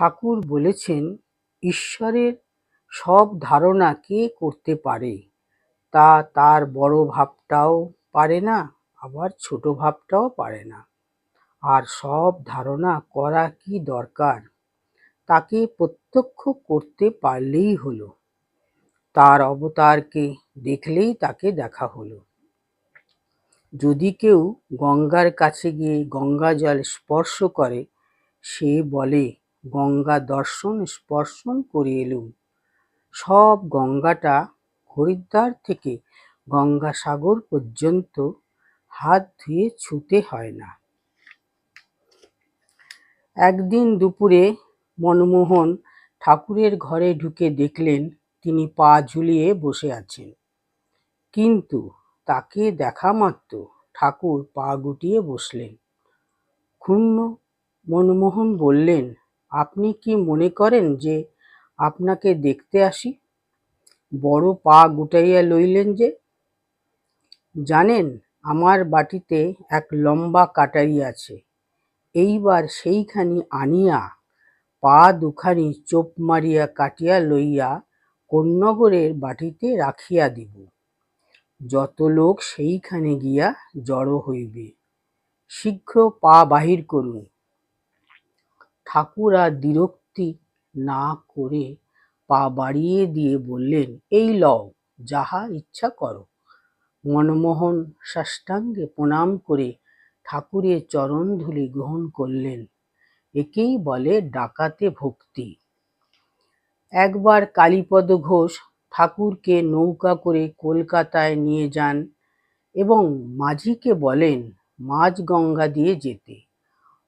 ঠাকুর বলেছেন, ঈশ্বরের সব ধারণা কে করতে পারে? তা তার বড় ভাবটাও পারে না, আবার ছোট ভাবটাও পারে না। আর সব ধারণা করা কি দরকার? তাকে প্রত্যক্ষ করতে পারলেই হলো। তার অবতারকে দেখলেই তাকে দেখা হলো। যদি কেউ গঙ্গার কাছে গিয়ে গঙ্গা জল স্পর্শ করে, সে বলে গঙ্গা দর্শন, স্পর্শন করে এলুম সব গঙ্গাটা হরিদ্বার থেকে গঙ্গাসাগর পর্যন্ত হাত ধুয়ে ছুতে হয় না। একদিন দুপুরে মনমোহন ঠাকুরের ঘরে ঢুকে দেখলেন তিনি পা ঝুলিয়ে বসে আছেন। কিন্তু তাকে দেখা মাত্র ঠাকুর পা গুটিয়ে বসলেন। ক্ষুণ্ণ মনমোহন বললেন আপনি কি মনে করেন যে আপনাকে দেখতে আসি? বড় পা গুটাইয়া লইলেন যে? জানেন, আমার বাটিতে এক লম্বা কাটারি আছে। এইবার সেইখানি আনিয়া পা দুখানি চোপ মারিয়া কাটিয়া লইয়া কোন্নগরের বাটিতে রাখিয়া দিব। যত লোক সেইখানে গিয়া জড়ো হইবে। শীঘ্র পা বাহির করুন। ঠাকুর আর দ্বিরুক্তি না করে পা বাড়িয়ে দিয়ে বললেন, এই লও, যাহা ইচ্ছা করো। মনমোহন সাষ্টাঙ্গে প্রণাম করে ঠাকুরের চরণধূলি গ্রহণ করলেন। একেই বলে ডাকাতে ভক্তি। একবার কালীপদ ঘোষ ঠাকুরকে নৌকা করে কলকাতায় নিয়ে যান এবং মাঝিকে বলেন মাঝ গঙ্গা দিয়ে যেতে।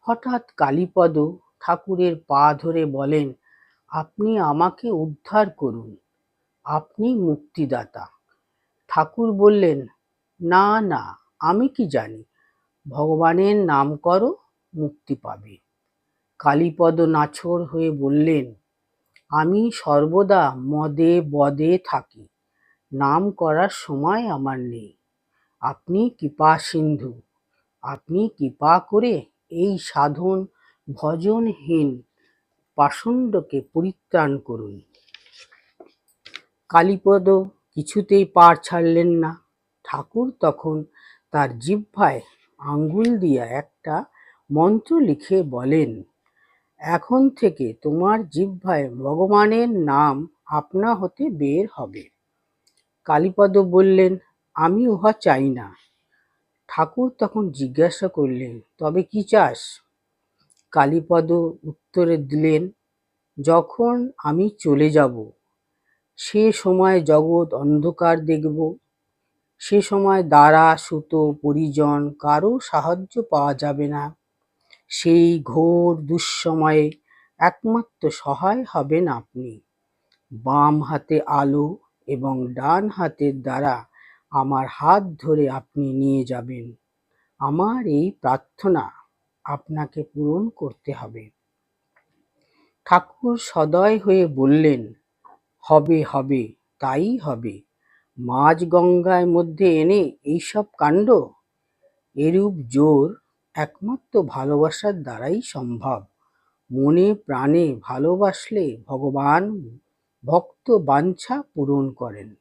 হঠাৎ কালীপদ ঠাকুরের পা ধরে বলেন, আপনি আমাকে উদ্ধার করুন। আপনি মুক্তিদাতা। ঠাকুর বললেন, না না, আমি কি জানি? ভগবানের নাম করো, মুক্তি পাবে। কালীপদ নাছোড় হয়ে বললেন, আমি সর্বদা মদে বদে থাকি। নাম করার সময় আমার নেই। আপনি কৃপা সিন্ধু। আপনি কৃপা করে এই সাধন ভজনহীন পাষণ্ডকে পরিত্রাণ করুন। কালীপদ কিছুতেই পার ছাড়লেন না। ঠাকুর তখন তার জিহ্বায় আঙ্গুল দিয়া একটা মন্ত্র লিখে বলেন, এখন থেকে তোমার জিহ্বায় ভগবানের নাম আপনা হতে বের হবে। কালীপদ বললেন, আমি উহা চাই না। ঠাকুর তখন জিজ্ঞাসা করলেন, তবে কি চাস? কালীপদ উত্তরে দিলেন, যখন আমি চলে যাব, সে সময় জগৎ অন্ধকার দেখব। সে সময় দ্বারা সুতো পরিজন কারও সাহায্য পাওয়া যাবে না। সেই ঘোর দুঃসময়ে একমাত্র সহায় হবেন আপনি। বাম হাতে আলো এবং ডান হাতের দ্বারা আমার হাত ধরে আপনি নিয়ে যাবেন। আমার এই প্রার্থনা আপনাকে পূরণ করতে হবে। ঠাকুর সদয় হয়ে বললেন, হবে হবে, তাই হবে। মাঝ গঙ্গায় মধ্যে এনে এইসব কাণ্ড? এরূপ জোর একমাত্র ভালোবাসার দ্বারাই সম্ভব। মনে প্রাণে ভালোবাসলে ভগবান ভক্ত বাঞ্ছা পূরণ করেন।